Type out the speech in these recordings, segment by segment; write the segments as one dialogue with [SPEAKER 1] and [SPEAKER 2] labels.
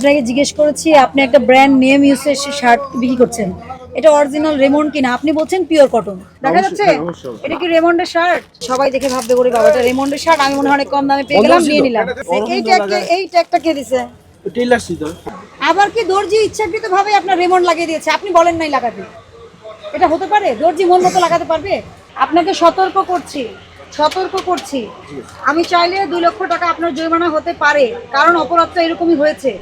[SPEAKER 1] আপনাকে জিজ্ঞেস করেছি আপনি একটা ব্র্যান্ড নেম ইউজের শার্ট বিক্রি করছেন। এটা অরিজিনাল রেমন্ড কিনা? আপনি বলছেন পিওর কটন দেখা যাচ্ছে? এটা কি রেমন্ডের শার্ট সবাই দেখে ভাববে করে বাবা এটা রেমন্ডের শার্ট আমি মনে হয় অনেক কম দামে পেয়ে গেলাম নিয়ে নিলাম। এই ট্যাগকে এই ট্যাগটা কে দিছে? আবার কি দর্জি ইচ্ছাকৃত ভাবে আপনার রেমন্ড লাগিয়ে দিয়েছে? আপনি বলেন নাই লাগাতে। এটা হতে পারে? দর্জি মন মতো লাগাতে পারবে? আপনাকে সতর্ক করছি সতর্ক করছি। আমি চাইলে দুই লক্ষ টাকা আপনার জরিমানা হতে পারে কারণ অপরাধটা এরকমই হয়েছে।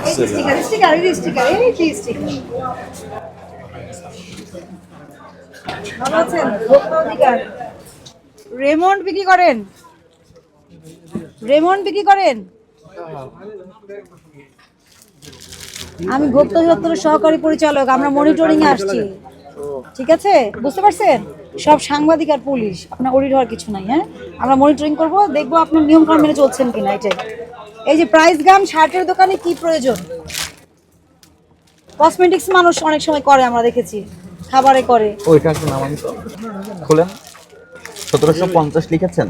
[SPEAKER 1] এই যে sticker, sticker, এই যে sticker। ভালো আছেন? অধিকার। রেমন্ড বিক্রি করেন রেমন্ড বিক্রি করেন আমি ভোক্তা অধিদপ্তরের সহকারী পরিচালক আমরা মনিটরিং এ আসছি ঠিক আছে বুঝতে পারছেন সব সাংবাদিক আর পুলিশ আপনার অডিট হওয়ার কিছু নাই হ্যাঁ আমরা মনিটরিং করব দেখব আপনার নিয়ম কানুন মেনে চলছেন কিনা এটাই এই যে প্রাইস গাম শার্টের দোকানে কি প্রয়োজন? কসমেটিক্স মানুষ অনেক সময় করে আমরা দেখেছি। খাবারে করে।
[SPEAKER 2] ওইটা একটু নামান তো। খুলেন। সতেরোশো পঞ্চাশ লিখেছেন।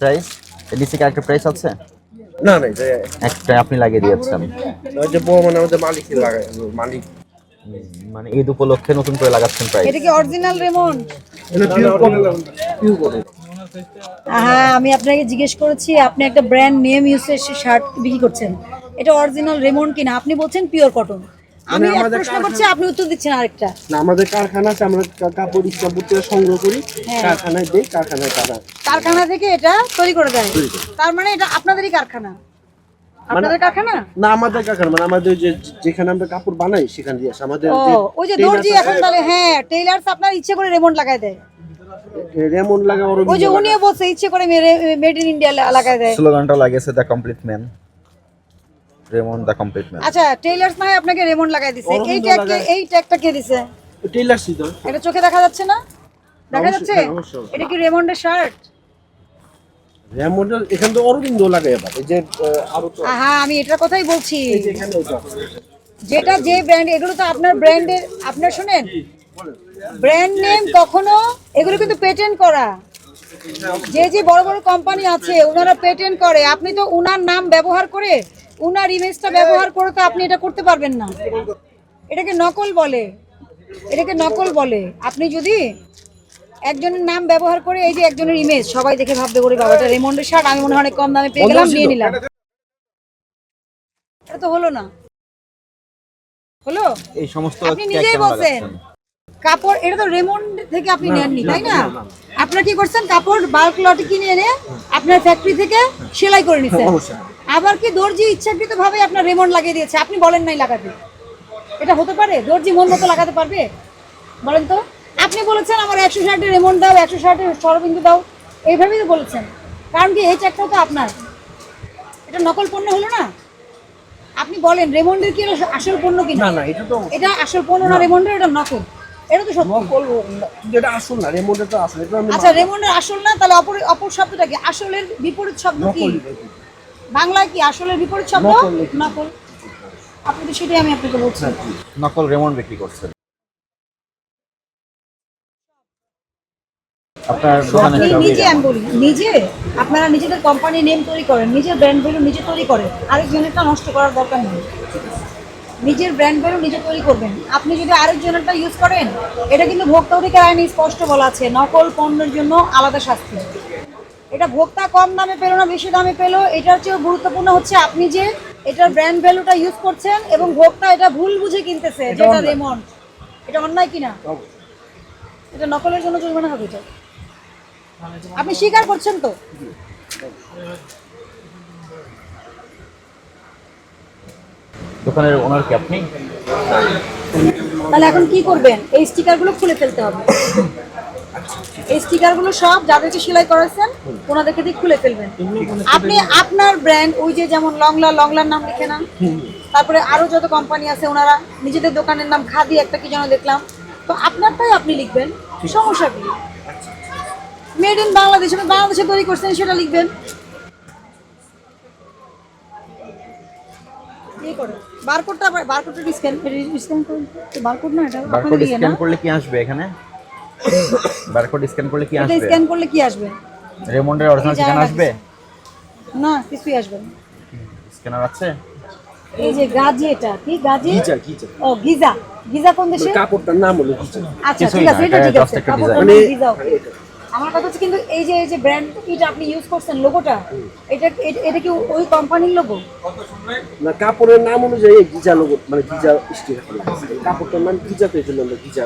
[SPEAKER 2] প্রাইস এডিসি একটা প্রাইস আছে?
[SPEAKER 3] না না যে
[SPEAKER 2] একটা আপনি লাগিয়ে দিয়েছেন।
[SPEAKER 3] ওই যে বউ মানে আমাদের মালিক লাগায় মালিক।
[SPEAKER 2] মানে ঈদ উপলক্ষে নতুন করে লাগাচ্ছেন প্রাইস
[SPEAKER 1] এটা কি অরিজিনাল রেমন্ড
[SPEAKER 3] এটা পিওর করে
[SPEAKER 1] হ্যাঁ আমি আপনাকে জিজ্ঞেস করেছি আপনি একটা ব্র্যান্ড নেম ইউজের শার্ট বিক্রি করছেন। এটা অরিজিনাল রেমন্ড কিনা? আপনি বলছেন পিওর কটন আমি এক
[SPEAKER 3] আমাদের
[SPEAKER 1] প্রশ্ন করছি আপনি উত্তর দিচ্ছেন আরেকটা।
[SPEAKER 3] না আমাদের কারখানা আছে আমরা কাপড় সংগ্রহ করি
[SPEAKER 1] হ্যাঁ।
[SPEAKER 3] কারখানায় দেই কারখানায় তারা
[SPEAKER 1] কারখানা থেকে এটা তৈরি করে দেয়। তার মানে এটা আপনাদেরই কারখানা। আপনাদের কারখানা?
[SPEAKER 3] না আমাদের কারখানা মানে আমাদের যে যেখানে আমরা কাপড় বানাই সেখানে দিয়ে আসে। আমাদের
[SPEAKER 1] ওই যে দর্জি এখন তাহলে হ্যাঁ টেইলার্স আপনার ইচ্ছে করে রেমন্ড লাগায় দেয়।
[SPEAKER 3] রেমন লাগা ওর
[SPEAKER 1] ওই যে উনিও বলছে ইচ্ছে করে মেড ইন ইন্ডিয়া লাগায় দেয়।
[SPEAKER 2] স্লোগানটা লাগিয়েছে the complete man Raymond the complete man
[SPEAKER 1] আচ্ছা টেইলার্স না হয় আপনাকে রেমন্ড লাগায় দিছে। এই ট্যাগকে এই ট্যাগটা কে দিছে?
[SPEAKER 3] টেলার ছিল
[SPEAKER 1] এটা চোখে দেখা যাচ্ছে না? দেখা যাচ্ছে?
[SPEAKER 3] হ্যাঁ,
[SPEAKER 1] এটা কি রেমন্ডের শার্ট
[SPEAKER 3] রেমন এখানে তো অরবিন্দ লাগাই আবার। এই যে আরও
[SPEAKER 1] হ্যাঁ আমি এটার কথাই বলছি।
[SPEAKER 3] এই যে এখানে
[SPEAKER 1] যেটা যে ব্র্যান্ড এগুলো তো আপনার ব্র্যান্ডের আপনার শুনেন? ব্র্যান্ড নেম কখনো? এগুলো কিন্তু পেটেন্ট করা। যে যে বড় বড় কোম্পানি আছে ওনারা পেটেন্ট করে। আপনি তো উনার নাম ব্যবহার করে উনার ইমেজটা ব্যবহার করে তো আপনি এটা করতে পারবেন না। এটাকে নকল বলে। এটাকে নকল বলে। আপনি যদি একজনের নাম ব্যবহার করে এই যে একজনের ইমেজ সবাই দেখে ভাববে করে বাবা এটা রেমন্ডের শার্ট আমি মনে হয় অনেক কম দামে পেয়ে গেলাম নিয়ে নিলাম। এটা তো হলো না। হলো?
[SPEAKER 2] এই সমস্ত
[SPEAKER 1] আপনি নিজেই বলছেন? কাপড় এটা তো রেমন্ড থেকে আপনি নেননি তাই না আপনারা কি করছেন? কাপড় বাল্ক লটে কিনে এনে আপনার ফ্যাক্টরি থেকে সেলাই করে নিছেন। আবার কি দর্জি ইচ্ছাকৃত ভাবে আপনার রেমন্ড লাগিয়ে দিয়েছে? আপনি বলেন নাই লাগাতে। এটা হতে পারে? দর্জি মন মতো লাগাতে পারবে? বলেন তো। আপনি বলেছেন আমার একশো ষাটের রেমন্ড দাও একশো ষাটের সরবিন্দু দাও। এইভাবেই তো বলেছেন। কারণ কি এই চারটাও তো আপনার। এটা নকল পণ্য হলো না? আপনি বলেন রেমন্ডের কি আসল পণ্য কিনা?
[SPEAKER 3] না এটা
[SPEAKER 1] আসল পণ্য না। রেমন্ডের এটা নকল। এটা তো সত্য
[SPEAKER 3] নকল যেটা আসল না রেমনটা তো আসল এটা
[SPEAKER 1] আচ্ছা রেমন্ডের আসল না তাহলে অপর অপর শব্দটা কি? আসলের বিপরীত শব্দ কি। বাংলায় কি আসলের বিপরীত শব্দ?
[SPEAKER 3] নকল
[SPEAKER 1] আপনি তো সেটাই আমি আপনাকে বলছি।
[SPEAKER 2] নকল রেমন বিক্রি করছেন।
[SPEAKER 1] আপনি নিজে আমি বলি নিজে? আপনারা নিজেদের কোম্পানি নেম তৈরি করেন নিজের ব্র্যান্ড ভ্যালু নিজে তৈরি করেন আরেকজনেরটা নষ্ট করার দরকার নেই। নিজের ব্র্যান্ড ভ্যালু নিজে তৈরি করবেন। আপনি যদি আরেকজনেরটা ইউজ করেন এটা কিন্তু ভোক্তা অধিকার আইনে স্পষ্ট বলা আছে নকল পণ্যের জন্য আলাদা শাস্তি। এটা ভোক্তা কম দামে পেল না বেশি দামে পেল এটার চেয়েও গুরুত্বপূর্ণ হচ্ছে আপনি যে এটার ব্র্যান্ড ভ্যালুটা ইউজ করছেন এবং ভোক্তা এটা ভুল বুঝে কিনতেছে যেটা রেমন্ড এটা অন্যায় কিনা? এটা নকলের জন্য জরিমানা হবে এটা। আপনি স্বীকার করছেন তো?
[SPEAKER 2] দোকানের ওনার কি আপনি?
[SPEAKER 1] তাহলে এখন কি করবেন? এই স্টিকারগুলো খুলে ফেলতে হবে। এই স্টিকারগুলো সব যাদেরকে সেলাই করাচ্ছেন ওনাদেরকে দিয়ে খুলে ফেলবেন। আপনি আপনার ব্র্যান্ড ওই যে যেমন লংলা, লংলার নাম লিখে না? তারপরে আরও যত কোম্পানি আছে, ওনারা নিজেদের দোকানের নাম খাদি একটা কি যেন দেখলাম। তো আপনারটাই আপনি লিখবেন, সমস্যা কি? মেড ইন বাংলাদেশ, আপনি বাংলাদেশে তৈরি করছেন, সেটা লিখবেন। ইয়ে করে বারকোডটা বারকোডটা স্ক্যান স্ক্যান করুন বারকোড না এটা
[SPEAKER 2] বারকোড স্ক্যান করলে কি আসবে এখানে? বারকোড স্ক্যান করলে কি
[SPEAKER 1] এটা
[SPEAKER 2] আসবে?
[SPEAKER 1] স্ক্যান করলে কি আসবে?
[SPEAKER 2] রেমন্ডের অরিজিনাল ঠিকানা আসবে?
[SPEAKER 1] না কিছুই আসবে না।
[SPEAKER 2] স্ক্যানার আছে?
[SPEAKER 1] এই যে গাজি এটা কি গাজি?
[SPEAKER 3] Giza Giza.
[SPEAKER 1] ও গিজা। গিজা কোন দেশে?
[SPEAKER 3] কাপড়টার নাম হলো গিজা।
[SPEAKER 1] আচ্ছা ঠিক আছে এটা
[SPEAKER 2] এটা
[SPEAKER 1] ঠিক আছে।
[SPEAKER 3] মানে-
[SPEAKER 1] গিজা। আমার কথা হচ্ছে কিন্তু এই যে এই যে ব্র্যান্ড এটা আপনি ইউজ করছেন লোগোটা এটা এটা- কি ওই কোম্পানির লোগো
[SPEAKER 3] না কাপড়ের নাম অনুযায়ী এই গিজা লোগো মানে গিজা স্টিকার কাপড়টার নাম গিজা তো এই জন্য আমরা গিজা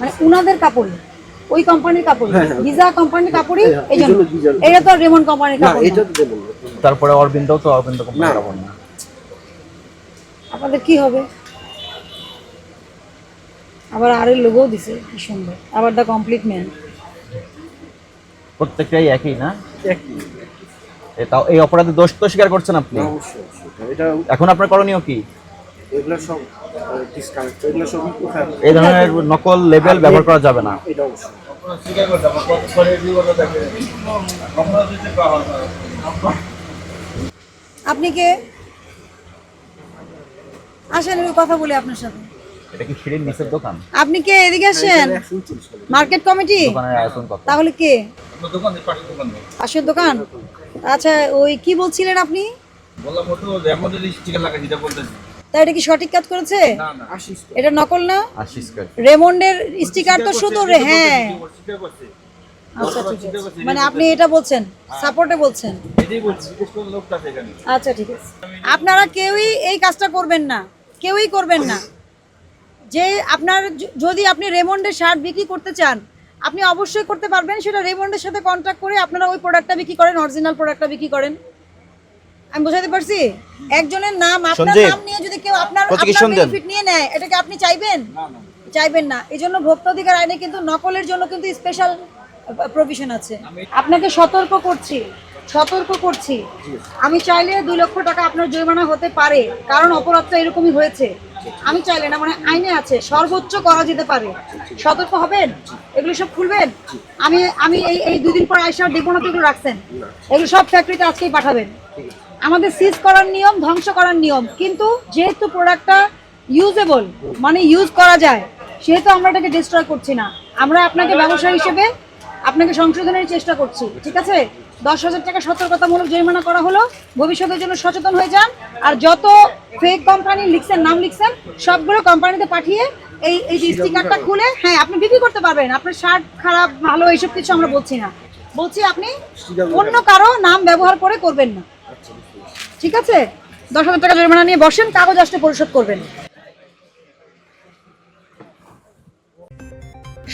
[SPEAKER 1] মানে উনাদের কাপড় ওই কোম্পানির কাপড়
[SPEAKER 3] হ্যাঁ, হ্যাঁ।
[SPEAKER 1] গিজা কোম্পানির কাপড়ই
[SPEAKER 3] হ্যাঁ,
[SPEAKER 1] এই জন্য। এটা তো রেমন কোম্পানির
[SPEAKER 3] না
[SPEAKER 1] কাপড়
[SPEAKER 3] এটা তো দেবো
[SPEAKER 2] তারপরে অরবিন্দও তো অরবিন্দ কোম্পানি
[SPEAKER 3] না।
[SPEAKER 2] কাপড় না।
[SPEAKER 1] আপনাদের কি হবে? আবার আরের লোগো দিছে কি সুন্দর। আবার দা কমপ্লিট ম্যান
[SPEAKER 2] প্রত্যেকটাই একই না?
[SPEAKER 3] একই।
[SPEAKER 2] তাও এই অপরাধে দোষ তো স্বীকার করছেন আপনি?
[SPEAKER 3] অবশ্যই অবশ্যই। এটা
[SPEAKER 2] এখন আপনার করণীয় কি?
[SPEAKER 3] এগুলো সব ডিসকাউন্ট এগুলো সব
[SPEAKER 2] এই ধরনের নকল লেবেল ব্যবহার করা যাবে না।
[SPEAKER 3] এটা অবশ্যই।
[SPEAKER 1] আপনি কে? আসেন আমি কথা বলি আপনার সাথে।
[SPEAKER 2] এটা কি সিঁড়ির নিচের দোকান?
[SPEAKER 1] আপনি কে? এদিকে আসেন।
[SPEAKER 3] করে।
[SPEAKER 1] Market committee?
[SPEAKER 2] দোকানের আয়তন কত?
[SPEAKER 1] তাহলে কে? পাশের দোকান। আচ্ছা ওই কি বলছিলেন আপনি?
[SPEAKER 4] বললাম ও তো রেমন্ডের স্টিকার লাগাই যেটা বলতেছি।
[SPEAKER 1] তা এটা কি সঠিক কাজ করেছে। এটা নকল না? রেমন্ডের স্টিকার তো শুধু হ্যাঁ। আচ্ছা ঠিক আছে। মানে আপনি এটা বলছেন সাপোর্টে বলছেন। আচ্ছা ঠিক আছে। আপনারা কেউই এই কাজটা করবেন না। কেউই করবেন না। যে আপনার যদি আপনি রেমন্ডের শার্ট বিক্রি করতে চান আপনি অবশ্যই করতে পারবেন সেটা রেমন্ডের সাথে কন্ট্যাক্ট করে আপনারা ওই প্রোডাক্টটা বিক্রি করেন অরিজিনাল প্রোডাক্টটা বিক্রি করেন। আমি বোঝাতে পারছি? একজনের নাম আপনার নাম নিয়ে যদি কেউ আপনার বেনিফিট নিয়ে নেয় এটাকে আপনি চাইবেন? চাইবেন না। এই জন্য ভোক্তা অধিকার আইনে কিন্তু নকলের জন্য কিন্তু স্পেশাল প্রভিশন আছে। আপনাকে সতর্ক করছি সতর্ক করছি। আমি চাইলে দুই লক্ষ টাকা আপনার জরিমানা হতে পারে কারণ অপরাধটা এরকমই হয়েছে। আমি চাইলে না মানে আইনে আছে, সর্বোচ্চ করা যেতে পারে। সতর্ক হবেন? এগুলো সব খুলবেন? আমি আমি এই এই দুদিন পর আইসা দেখব না তো এগুলো রাখছেন। এগুলো সব ফ্যাক্টরিতে আজকেই পাঠাবেন। আমাদের সিজ করার নিয়ম, ধ্বংস করার নিয়ম। কিন্তু যেহেতু প্রোডাক্টটা ইউজেবল মানে ইউজ করা যায়, সেহেতু আমরা এটাকে ডিস্ট্রয় করছি না। আমরা আপনাকে ব্যবসায়ী হিসেবে আপনাকে সংশোধনের চেষ্টা করছি, ঠিক আছে? দশ হাজার টাকা সতর্কতামূলক জরিমানা করা হলো। ভবিষ্যতের জন্য সচেতন হয়ে যান। আর যত ফেক কোম্পানি লিখছেন নাম লিখছেন সবগুলো কোম্পানিতে পাঠিয়ে এই এই যে স্টিকারটা খুলে হ্যাঁ আপনি বিক্রি করতে পারবেন। আপনার শার্ট খারাপ ভালো এইসব কিছু আমরা বলছি না। বলছি আপনি অন্য কারও নাম ব্যবহার করে করবেন না। ঠিক আছে? দশ হাজার টাকা জরিমানা নিয়ে বসেন কাগজ আসতে পরিশোধ করবেন।